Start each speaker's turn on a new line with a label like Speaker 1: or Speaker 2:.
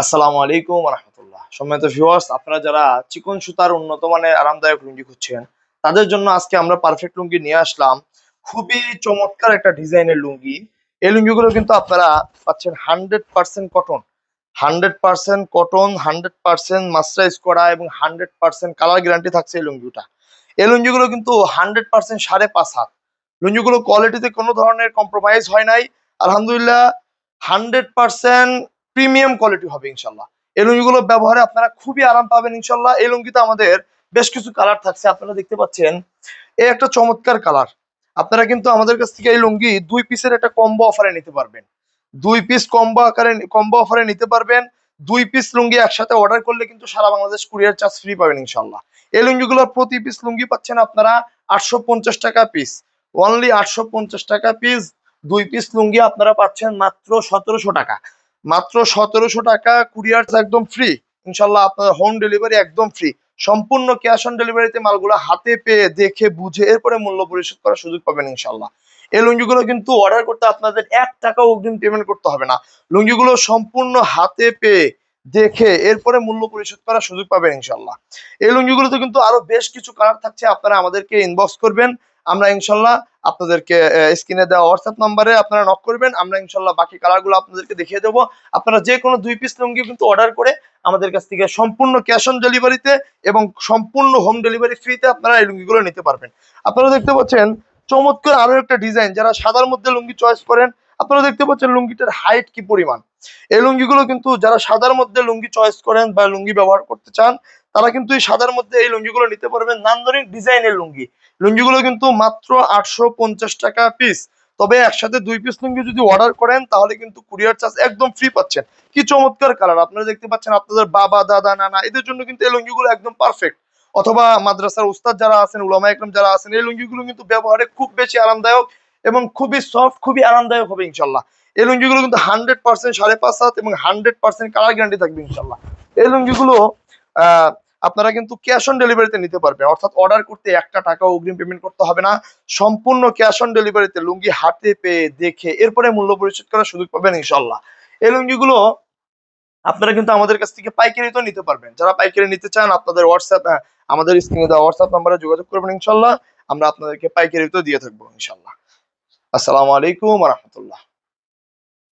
Speaker 1: আসসালামু আলাইকুম রহমতুল্লাহ সম্মানিত ভিউয়ার্স আপনারা যারা চিকন সুতার উন্নত মানের আরামদায়ক লুঙ্গি খুঁজছেন, তাদের জন্য আজকে আমরা পারফেক্ট লুঙ্গি নিয়ে আসলাম। খুবই চমৎকার একটা ডিজাইনের লুঙ্গি। এই লুঙ্গিগুলো কিন্তু আপনারা পাচ্ছেন hundred percent cotton hundred percent cotton hundred percent মাস্টারাইজ করা এবং হান্ড্রেড পার্সেন্ট কালার গ্যারান্টি থাকছে এই লুঙ্গিটা। এই লুঙ্গিগুলো কিন্তু হান্ড্রেড পার্সেন্ট সাড়ে পাঁচ হাত। লুঙ্গিগুলো কোয়ালিটিতে কোনো ধরনের কম্প্রোমাইজ হয় নাই। আলহামদুলিল্লাহ হান্ড্রেড পার্সেন্ট প্রিমিয়াম কোয়ালিটি হবে ইনশাল্লাহ। এই লুঙ্গিগুলো ব্যবহারে আপনারা খুবই আরাম পাবেন ইনশাল্লাহ। এই লুঙ্গিতে আমাদের বেশ কিছু কালার থাকছে, আপনারা দেখতে পাচ্ছেন। এই একটা চমৎকার কালার। আপনারা কিন্তু আমাদের কাছ থেকে এই লুঙ্গি দুই পিসের একটা কম্বো অফারে নিতে পারবেন। দুই পিস কম্বো আকারে কম্বো অফারে নিতে পারবেন। দুই পিস লুঙ্গি একসাথে অর্ডার করলে কিন্তু সারা বাংলাদেশ কুরিয়ার চার্জ ফ্রি পাবেন ইনশাল্লাহ। এই লুঙ্গিগুলোর প্রতি পিস লুঙ্গি পাচ্ছেন আপনারা আটশো পঞ্চাশ টাকা পিস অনলি আটশো পঞ্চাশ টাকা পিস দুই পিস লুঙ্গি আপনারা পাচ্ছেন মাত্র সতেরোশো টাকা। মাত্র সতেরোশো টাকা কুরিয়ার একদম ফ্রি ইনশাল্লাহ আপনার হোম ডেলিভারি একদম ফ্রি সম্পূর্ণ ক্যাশ অন ডেলিভারিতে মালগুলো হাতে পেয়ে, দেখে, বুঝে, এরপরে মূল্য পরিশোধ করার সুযোগ পাবেন ইনশাল্লাহ। এই লুঙ্গিগুলো কিন্তু অর্ডার করতে আপনাদের এক টাকা অগ্রিম পেমেন্ট করতে হবে না। লুঙ্গিগুলো সম্পূর্ণ হাতে পেয়ে, দেখে, এরপরে মূল্য পরিশোধ করার সুযোগ পাবেন ইনশাল্লাহ। এই লুঙ্গিগুলোতে কিন্তু আরও বেশ কিছু কালার থাকছে, আপনারা আমাদেরকে ইনবক্স করবেন। আমরা ইনশাল্লাহ আপনাদেরকে স্ক্রিনে দেওয়া হোয়াটসঅ্যাপ নাম্বারে আপনারা নক করবেন, আমরা ইনশাল্লাহ বাকি কালারগুলো আপনাদেরকে দেখিয়ে দেবো। আপনারা যে কোনো দুই পিস লুঙ্গি কিন্তু অর্ডার করে আমাদের কাছ থেকে সম্পূর্ণ ক্যাশ অন ডেলিভারিতে এবং সম্পূর্ণ হোম ডেলিভারি ফ্রিতে আপনারা এই লুঙ্গিগুলো নিতে পারবেন। আপনারা দেখতে পাচ্ছেন, চমৎকার আরও একটা ডিজাইন যারা সাদার মধ্যে লুঙ্গি চয়েস করেন, আপনারা দেখতে পাচ্ছেন লুঙ্গিটার হাইট কি পরিমাণ। এই লুঙ্গিগুলো কিন্তু যারা সাদার মধ্যে লুঙ্গি চয়েস করেন বা লুঙ্গি ব্যবহার করতে চান তারা কিন্তু এই সাদার মধ্যে এই লুঙ্গিগুলো নিতে পারবেন নান্দনিক ডিজাইনের লুঙ্গি। লুঙ্গিগুলো কিন্তু মাত্র আটশো পঞ্চাশ টাকা পিস তবে একসাথে দুই পিস লুঙ্গি যদি অর্ডার করেন, তাহলে কিন্তু কুরিয়ার চার্জ একদম ফ্রি পাচ্ছেন। কি চমৎকার কালার আপনারা দেখতে পাচ্ছেন আপনাদের বাবা, দাদা, নানা, এদের জন্য কিন্তু এই লুঙ্গিগুলো একদম পারফেক্ট অথবা মাদ্রাসার উস্তাদ যারা আছেন, উলামা একরম যারা আছেন, এই লুঙ্গিগুলো কিন্তু ব্যবহারে খুব বেশি আরামদায়ক এবং খুবই সফট খুবই আরামদায়ক হবে ইনশাল্লাহ। এই লুঙ্গিগুলো কিন্তু হান্ড্রেড পার্সেন্ট সাড়ে পাঁচ সাত এবং হান্ড্রেড পার্সেন্ট কালার গ্যারান্টি থাকবে ইনশাল্লাহ। এই লুঙ্গিগুলো আপনারা কিন্তু ক্যাশ অন ডেলিভারিতে নিতে পারবেন। অর্থাৎ অর্ডার করতে একটা টাকা অগ্রিম পেমেন্ট করতে হবে না। সম্পূর্ণ ক্যাশ অন ডেলিভারিতে লুঙ্গি হাতে পেয়ে দেখে এরপরে মূল্য পরিশোধ করার সুযোগ পাবেন ইনশাল্লাহ এই লুঙ্গিগুলো আপনারা কিন্তু আমাদের কাছ থেকে পাইকারিতেও নিতে পারবেন। যারা পাইকারি নিতে চান, আপনাদের হোয়াটসঅ্যাপ আমাদের স্ক্রিনে দেওয়া হোয়াটসঅ্যাপ নাম্বারে যোগাযোগ করবেন ইনশাল্লাহ আমরা আপনাদেরকে পাইকারিতেও দিয়ে থাকব ইনশাল্লাহ আসসালামু আলাইকুম রহমতুল্লাহ।